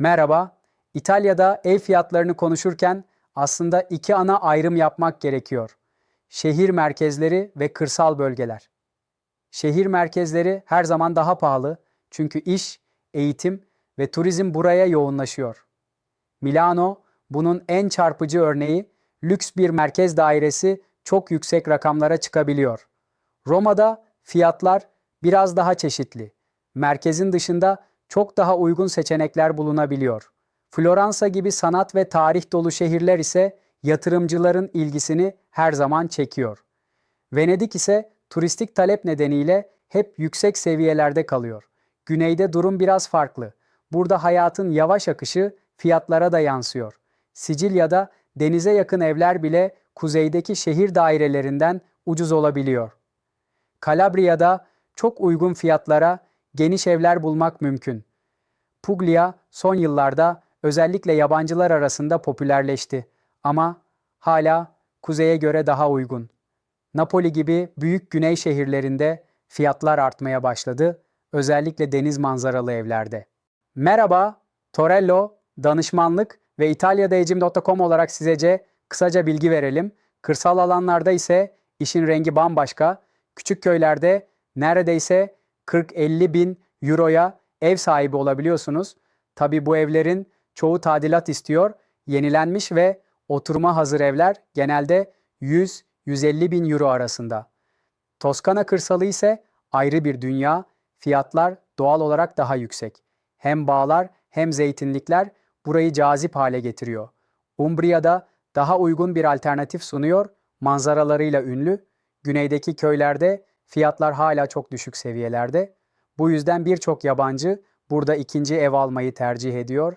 Merhaba. İtalya'da ev fiyatlarını konuşurken aslında iki ana ayrım yapmak gerekiyor. Şehir merkezleri ve kırsal bölgeler. Şehir merkezleri her zaman daha pahalı çünkü iş, eğitim ve turizm buraya yoğunlaşıyor. Milano bunun en çarpıcı örneği, lüks bir merkez dairesi çok yüksek rakamlara çıkabiliyor. Roma'da fiyatlar biraz daha çeşitli. Merkezin dışında çok daha uygun seçenekler bulunabiliyor. Floransa gibi sanat ve tarih dolu şehirler ise yatırımcıların ilgisini her zaman çekiyor. Venedik ise turistik talep nedeniyle hep yüksek seviyelerde kalıyor. Güneyde durum biraz farklı. Burada hayatın yavaş akışı fiyatlara da yansıyor. Sicilya'da denize yakın evler bile kuzeydeki şehir dairelerinden ucuz olabiliyor. Kalabriya'da çok uygun fiyatlara geniş evler bulmak mümkün. Puglia son yıllarda özellikle yabancılar arasında popülerleşti ama hala kuzeye göre daha uygun. Napoli gibi büyük güney şehirlerinde fiyatlar artmaya başladı, özellikle deniz manzaralı evlerde. Merhaba, Torello, danışmanlık ve italyadaecim.com olarak sizece kısaca bilgi verelim. Kırsal alanlarda ise işin rengi bambaşka. Küçük köylerde neredeyse 40-50 bin euroya ev sahibi olabiliyorsunuz. Tabi bu evlerin çoğu tadilat istiyor. Yenilenmiş ve oturuma hazır evler genelde 100-150 bin euro arasında. Toskana kırsalı ise ayrı bir dünya, fiyatlar doğal olarak daha yüksek. Hem bağlar hem zeytinlikler burayı cazip hale getiriyor. Umbria'da daha uygun bir alternatif sunuyor, manzaralarıyla ünlü. Güneydeki köylerde fiyatlar hala çok düşük seviyelerde. Bu yüzden birçok yabancı burada ikinci ev almayı tercih ediyor